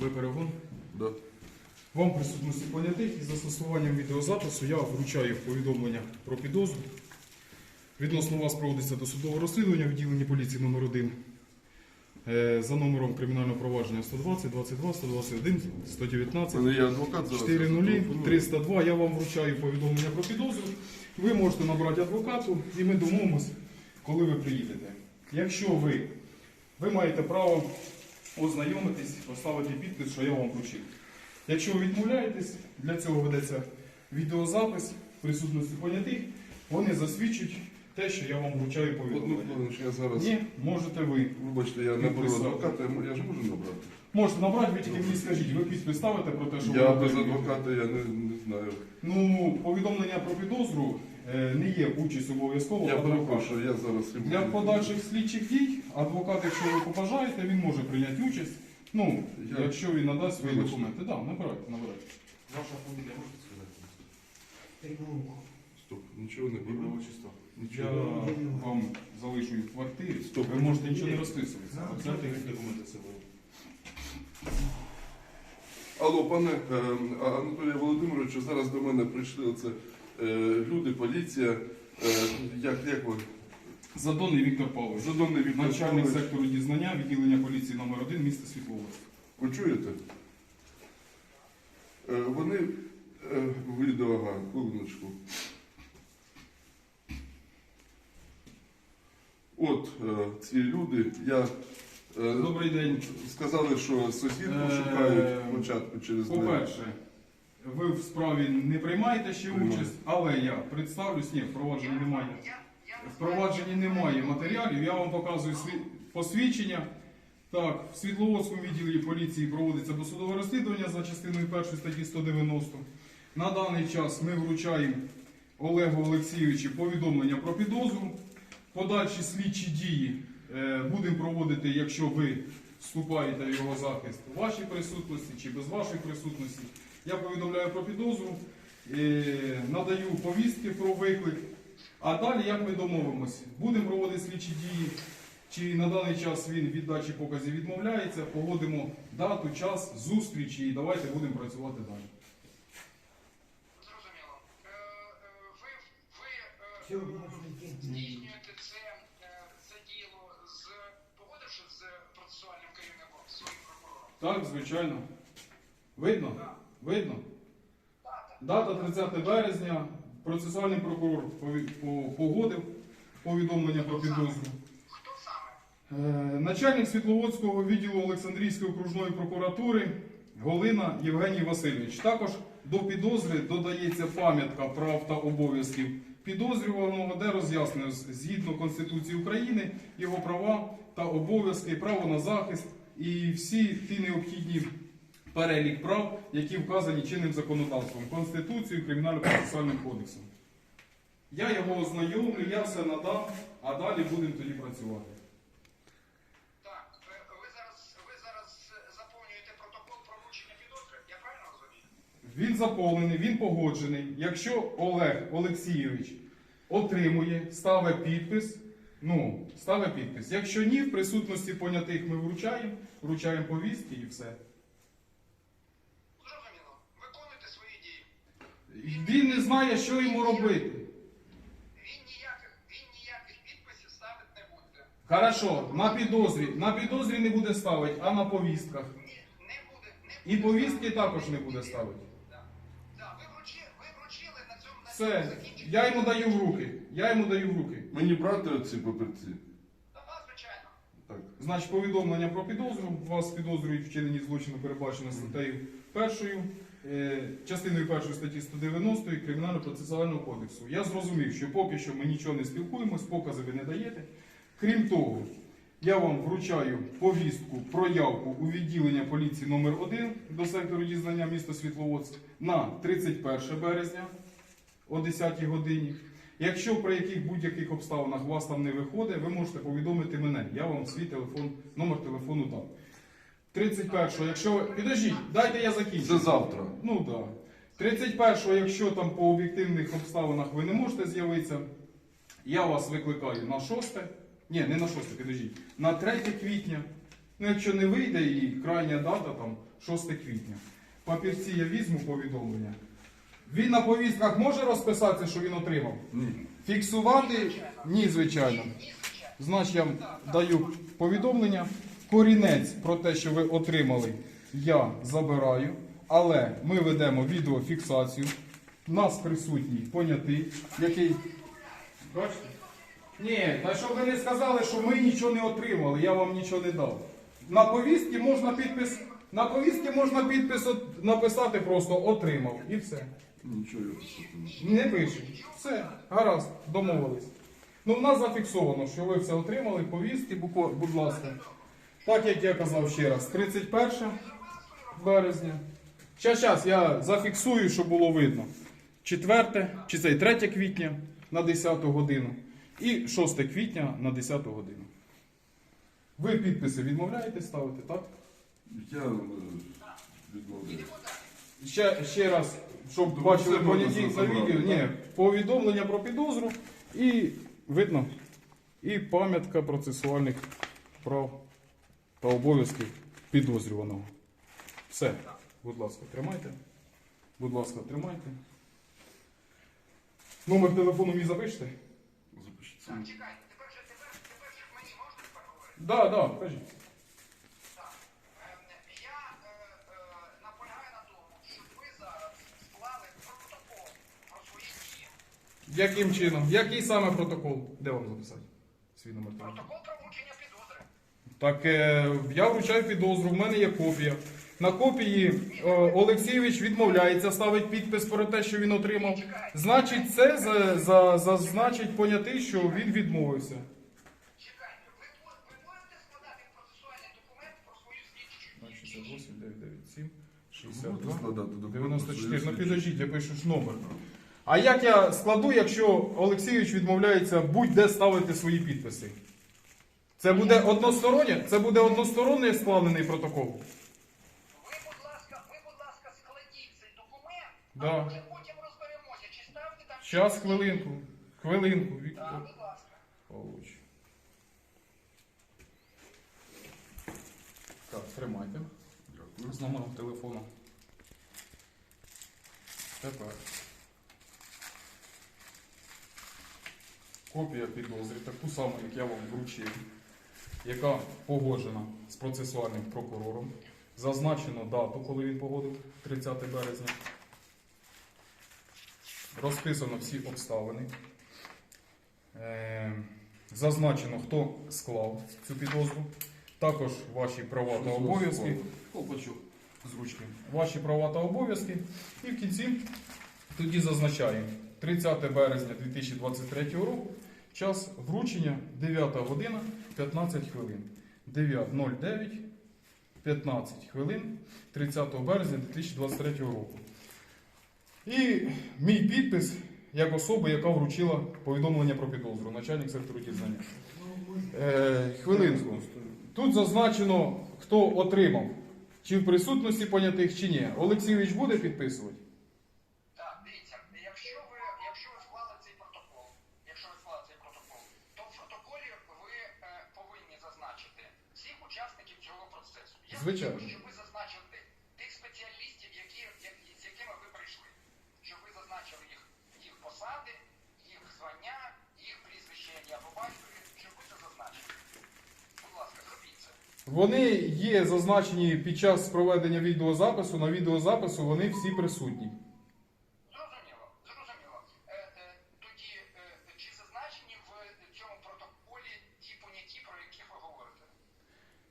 Ви перегон? Да. Вам присутності понятих із застосуванням відеозапису я вручаю повідомлення про підозру. Відносно вас проводиться досудове розслідування в відділенні поліції номер 1 за номером кримінального провадження 120, 22, 121, 119. У мене є адвокат зараз. 4 нулі, телефоную. 302. Я вам вручаю повідомлення про підозру. Ви можете набрати адвокату і ми домовимося, коли ви приїдете. Якщо ви, ви маєте право ознайомитись, поставити підпис, що я вам вручив. Якщо ви відмовляєтесь, для цього ведеться відеозапис в присутності понятих, вони засвідчать те, що я вам вручаю Одну повідомлення. я зараз. Ні, можете ви. Вибачте, я наберу Підписав. адвоката, я м- я ж можу набрати. Можете набрати, ви тільки мені скажіть, ви підпис ставите про те, що Я без адвоката я не, не знаю. Ну, повідомлення про підозру е, не є участь обов'язково. Я адвоката. перепрошую, я зараз Для подальших слідчих дій адвокат, якщо ви побажаєте, він може прийняти участь. Ну, Я- якщо він надасть свої Вибачте. документи. Так, да, набирайте, набирайте. Ваша фамілія можете сказати? Стоп, нічого не Ім'я, було. отчество. Я Нічого. вам залишу їх в квартирі. Стоп. Ви можете нічого не розписуватися. Взяти їх документи з собою. Алло, пане е, Анатолія Володимировичу, зараз до мене прийшли оце, люди, поліція. Е, як, як ви? Задонний Віктор Павлович, Задонний Віктор начальник Павлович. сектору дізнання відділення поліції номер 1 міста Світловодськ. Ви чуєте? Е, вони е, відео, ага, хвилиночку. От е, ці люди, я е, Добрий день. сказали, що сусідку Е, шукають спочатку через неї. По-перше, ви в справі не приймаєте ще участь, але я представлюсь, ні, впровадження немає. Впровадженні немає матеріалів, я вам показую посвідчення. Так, в Світловодському відділі поліції проводиться досудове розслідування за частиною 1 статті 190. На даний час ми вручаємо Олегу Олексійовичу повідомлення про підозру. Подальші слідчі дії е, будемо проводити, якщо ви вступаєте в його захист у вашій присутності чи без вашої присутності. Я повідомляю про підозру, е, надаю повістки про виклик. А далі, як ми домовимося, будемо проводити слідчі дії, чи на даний час він від дачі показів відмовляється, погодимо дату, час, зустрічі і давайте будемо працювати далі. Зрозуміло. Е, е, Ви, здійснюєте це, це діло з погодивши з процесуальним керівником, своїм прокурором. Так, звичайно. Видно? Так. Видно? Дата 30 березня. Процесуальний прокурор погодив повідомлення про підозру. Е, Начальник Світловодського відділу Олександрійської окружної прокуратури Голина Євгеній Васильович. Також до підозри додається пам'ятка прав та обов'язків підозрюваного, де роз'яснено з- згідно Конституції України його права та обов'язки, право на захист і всі ті необхідні перелік прав, які вказані чинним законодавством, Конституцією, Кримінально-процесуальним кодексом. Я його ознайомлю, я все надам, а далі будемо тоді працювати. Так, ви зараз, ви зараз е, заповнюєте протокол про вручення підозри, я правильно розумію? Він заповнений, він погоджений. Якщо Олег Олексійович отримує, ставить підпис, ну, ставить підпис. Якщо ні, в присутності понятих ми вручаємо, вручаємо повістки і все. Зрозуміло. Виконуйте свої дії. Він не знає, що йому робити. Він ніяких, він ніяких підписів ставити не буде. Хорошо, на підозрі. На підозрі не буде ставити, а на повістках. Ні, не буде. Не І буде повістки також не буде ставити. Да. Да, ви, вручили, ви вручили на цьому на Все, закінчили. я йому даю в руки. Я йому даю в руки. Мені брати оці папірці? Да, звичайно. Так. Значить, повідомлення про підозру. Вас підозрюють в вчиненні злочину, передбачено статтею першою, частиною першої статті 190 Кримінально-процесуального кодексу. Я зрозумів, що поки що ми нічого не спілкуємось, покази ви не даєте. Крім того, я вам вручаю повістку про явку у відділення поліції номер 1 до сектору дізнання міста Світловодськ на 31 березня о 10 годині. Якщо при яких будь-яких обставинах вас там не виходить, ви можете повідомити мене. Я вам свій телефон, номер телефону дам. 31-го, якщо ви. Підождіть, дайте я закінчу. Це завтра. Ну так. Да. 31-го, якщо там по об'єктивних обставинах ви не можете з'явитися, я вас викликаю на 6. Ні, не на 6, підождіть. На 3 квітня Ну, якщо не вийде і крайня дата там 6 квітня. Папірці я візьму повідомлення. Він на повістках може розписатися, що він отримав? Ні. Фіксувати? Ні, звичайно. Значить, я даю повідомлення. Корінець про те, що ви отримали, я забираю, але ми ведемо відеофіксацію. У нас присутній понятий, який. Бачите? Ні, та щоб ви не сказали, що ми нічого не отримали, я вам нічого не дав. На повістці можна підпис. На повістці можна підпис от- написати просто отримав і все. Нічого я не Не пише. Все, гаразд, домовились. Ну, в нас зафіксовано, що ви все отримали, повістки, буко- будь ласка. Так як я казав ще раз, 31 березня. Щас, щас, я зафіксую, щоб було видно. 4, чи цей 3 квітня на 10 годину і 6 квітня на 10 годину. Ви підписи відмовляєте ставити, так? Я е, відмовляю. Ще, ще раз, щоб Тобто бачили все можна поняті на забрати, відео. Ні, повідомлення про підозру і видно. І пам'ятка процесуальних прав та обов'язків підозрюваного. Все. Будь ласка, тримайте. Будь ласка, тримайте. Номер телефону мій запишете? Запишіть. Так, чекайте, тепер же, тепер, тепер же мені можна тепер говорити? Так, да, так, да, кажіть. Я наполягаю на тому, щоб ви зараз склали протокол про свої дії. Яким чином? Який саме протокол? Де вам записати? Свій номер телефону. Протокол. Так е, я вручаю підозру, в мене є копія. На копії е, Олексійович відмовляється ставить підпис про те, що він отримав. Значить, це за, за, зазначить понятий, що він відмовився. Чекайте, ви, ви можете складати процесуальний документ про свою слідчу дію? 68, 997, Можете складати документ про 94. Ну слідчу? підождіть, я пишу ж номер. А як я складу, якщо Олексійович відмовляється будь-де ставити свої підписи? Це буде одностороннє? Це буде односторонній складений протокол? Ви, будь ласка, ви, будь ласка, складіть цей документ, Да. а потім, потім розберемося, чи ставте там... Щас, хвилинку. Хвилинку, Віктор. Так, будь ласка. Павлович. Так, тримайте. Дякую. З номером телефону. Тепер. Копія підозри, таку саму, як я вам вручив, яка погоджена з процесуальним прокурором. Зазначено дату, коли він погодив 30 березня. Розписано всі обставини. Е, Зазначено, хто склав цю підозру. Також ваші права та обов'язки. Ваші права та обов'язки. І в кінці тоді зазначаємо 30 березня 2023 року. Час вручення 9 година 15 хвилин. 9.09 15 хвилин 30 березня 2023 року. І мій підпис як особи, яка вручила повідомлення про підозру, начальник сектору дізнання. Е, хвилинку. Тут зазначено, хто отримав, чи в присутності понятих, чи ні. Олексійович буде підписувати? Так, дивіться, якщо ви, якщо ви склали цей протокол, якщо ви склали цей протокол, то в протоколі ви е, повинні зазначити всіх учасників цього процесу. Я Звичайно. щоб ви зазначили тих спеціалістів, які, з якими ви прийшли. Щоб ви зазначили їх, їх посади, їх звання, їх прізвище або батькові, щоб ви це зазначили. Будь ласка, зробіть це. Вони є зазначені під час проведення відеозапису. На відеозапису вони всі присутні.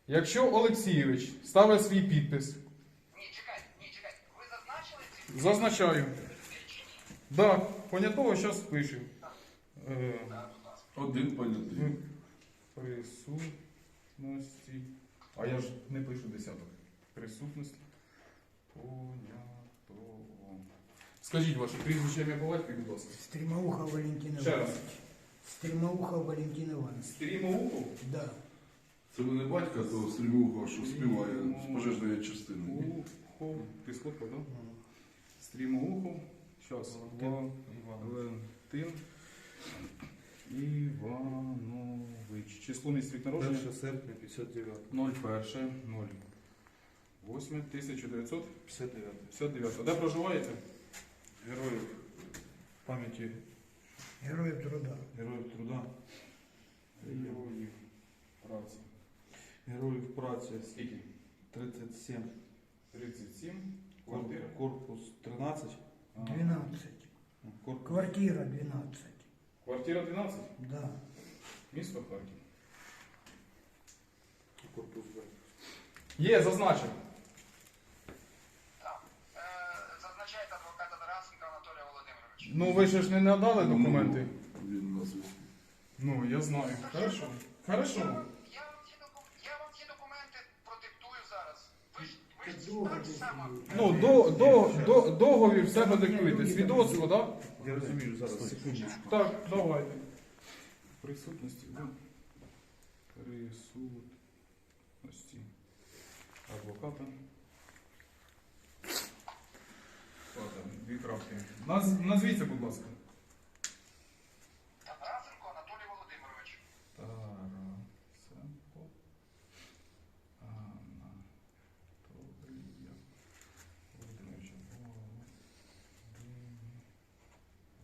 Якщо Олексійович ставить свій підпис, Ні, чекайте, ні, чекайте. Ви зазначили ці зазначаю. Да, понятого зараз. Е, Так, ласка. Один понятий. присутності. А я ж не пишу десяток. Присутності. Понятого. Скажіть ваше прізвище ім'я по батькові, будь ласка. Стремоуха Валентин Ще раз. Иванович. Стремоуха Валентин Иванович. Стрімоухов? Да. Це мене батька, то стрімуха, що співає з пожежної частини. Ухов. Ти сфоткав, так? Стрімоухов. Зараз. Валентин Іванович. Число місць рік народження? 1 серпня 59. 01, 08, 1959. 59. Де проживаєте? Героїв пам'яті Героїв труда. героїв труда, Героїв праці. Героїв праці Скільки? 37, 37. Квартира? корпус 13, 12. корпус Квартира 12. Квартира 12. Да. Місто Харків. корпус Б. Є, зазначив. Е, зазначаєте адвоката Тарасенка Анатолія Володимировича. Ну ви ж не надали документи. Він у нас. Ну, я знаю. Хорошо. Хорошо. Ну, до, до, до, договір в себе диктуєте. Свідоцтво, так? Я розумію зараз, секундочку. Так, давайте. Присутності, да? Присутності адвоката. Ладно, Дві крапки. Наз, назвіться, будь ласка. Тарасенко Анатолій Володимирович. Тарасенко Анатолія Володимировича.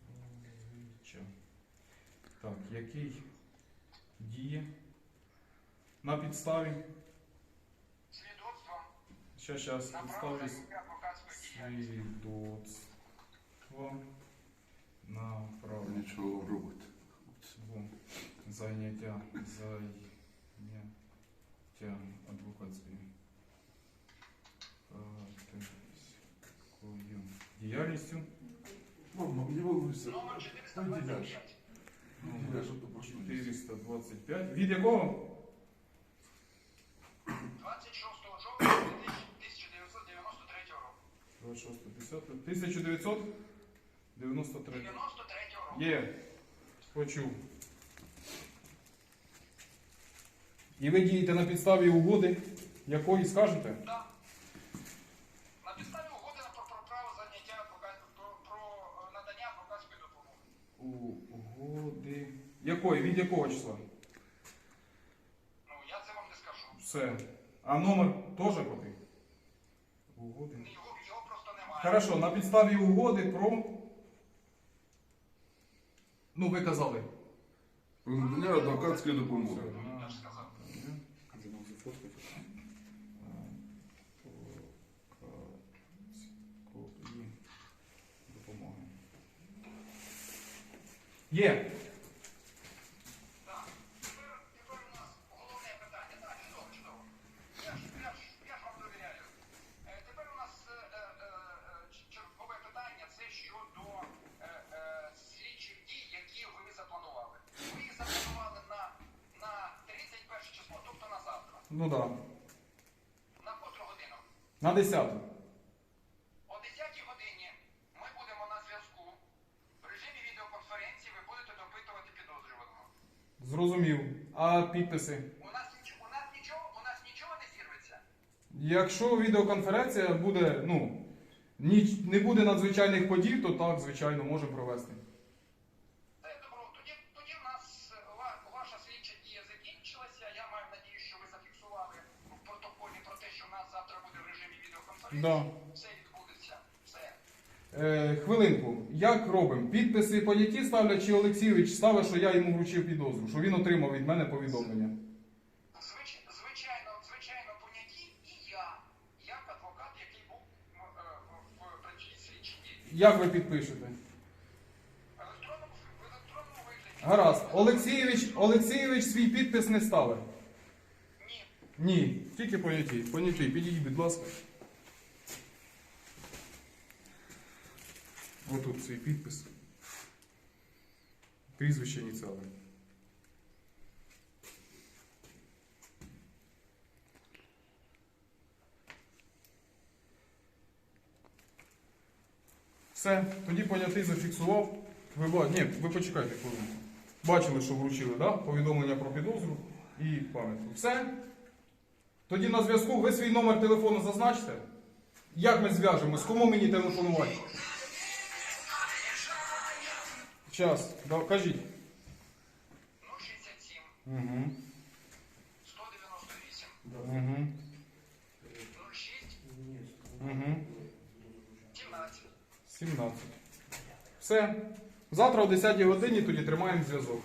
Володимировича. Так, який діє на підставі? Свідоцтвом Ще зараз заняття свідоцтва на право Нічого робити. Во. Заняття заняття діяльністю. Мама, не волнуйся. Номер Виділяш. 425. Виділяш, що то пошло. 425. Від якого? 26 жовтня 1993 року. 26, 10, 1993. 93 року. Є. Почув. І ви дієте на підставі угоди, якої скажете? Да. На підставі угоди про, право заняття про, про е, надання адвокатської допомоги. Угоди. Якої? Від якого числа? Ну, я це вам не скажу. Все. А номер теж коти? Угоди. Його, його просто немає. Хорошо, на підставі угоди про. Ну, ви казали. Про надання адвокатської допомоги. Я ж сказав. Забув зафоткати. Адвокатської допомоги. Є. Так. Тепер, тепер у нас головне питання. Так, чудово, чудово. Я ж, я ж, я ж вам довіряю. Е, тепер у нас е, е, е, ч- чергове питання це щодо е, е, слідчих дій, які ви запланували. Ви їх запланували на, на 31 число, тобто на завтра. Ну так. Да. На котру годину? На 10. О 10 годині ми будемо на зв'язку. В режимі відеоконференції ви будете допитувати підозрюваного. Зрозумів. А підписи? У нас, ніч- у нас нічого, у нас нічого не зірветься. Якщо відеоконференція буде, ну, ніч, не буде надзвичайних подій, то так, звичайно, можемо провести. Й добро, тоді, тоді в нас е, ва- ваша слідча дія закінчилася. Я маю надію, що ви зафіксували в протоколі про те, що в нас завтра буде в режимі відеоконференції. Да. Е, хвилинку. Як робимо? Підписи поняті ставлять чи Олексійович ставить, що я йому вручив підозру, що він отримав від мене повідомлення. Звич, звичайно, звичайно, поняті і я, як адвокат, який був е, в, слідчій дії. Як ви підпишете? В електронному вигляді. Гаразд. Олексійович, Олексійович свій підпис не ставить. Ні. Ні, тільки поняті. Поняті, підійдіть, будь ласка. Отут свій підпис. Прізвище ініціали. Все, тоді понятий зафіксував. Ви, ні, ви почекайте хвилинку. Бачили, що вручили, да? повідомлення про підозру і пам'ятку. Все. Тоді на зв'язку ви свій номер телефону зазначте. Як ми зв'яжемось? Кому мені телефонувати? Час, да, кажіть. Угу. 198 Угу. 06 Угу. 17. 17. Все. Завтра о 10 годині тоді тримаємо зв'язок.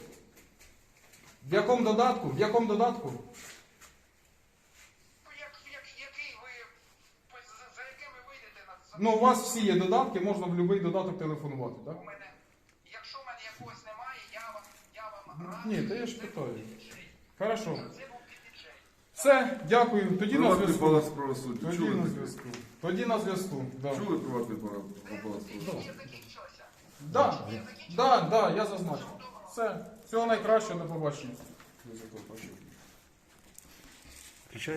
В якому додатку? В якому додатку? Ну, Як, як, який ви, за, за яким ви вийдете на за- Ну, у вас всі є додатки, можна в будь-який додаток телефонувати, так? У мене, якщо в мене якогось немає, я вам, я вам Ні, та я ж питаю. Хорошо. Все, дякую. Тоді на Приватний зв'язку. палац правосуддя. Тоді Чули на таке? зв'язку. Тоді на зв'язку. Да. Чули приватний палац правосуддя? Да, да, да, я зазначив. Все. Всього найкращого, до побачення.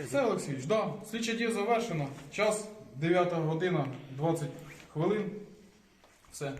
Все, Олексійович, да. Слідча дія завершена. Час 9 година 20 хвилин. Все.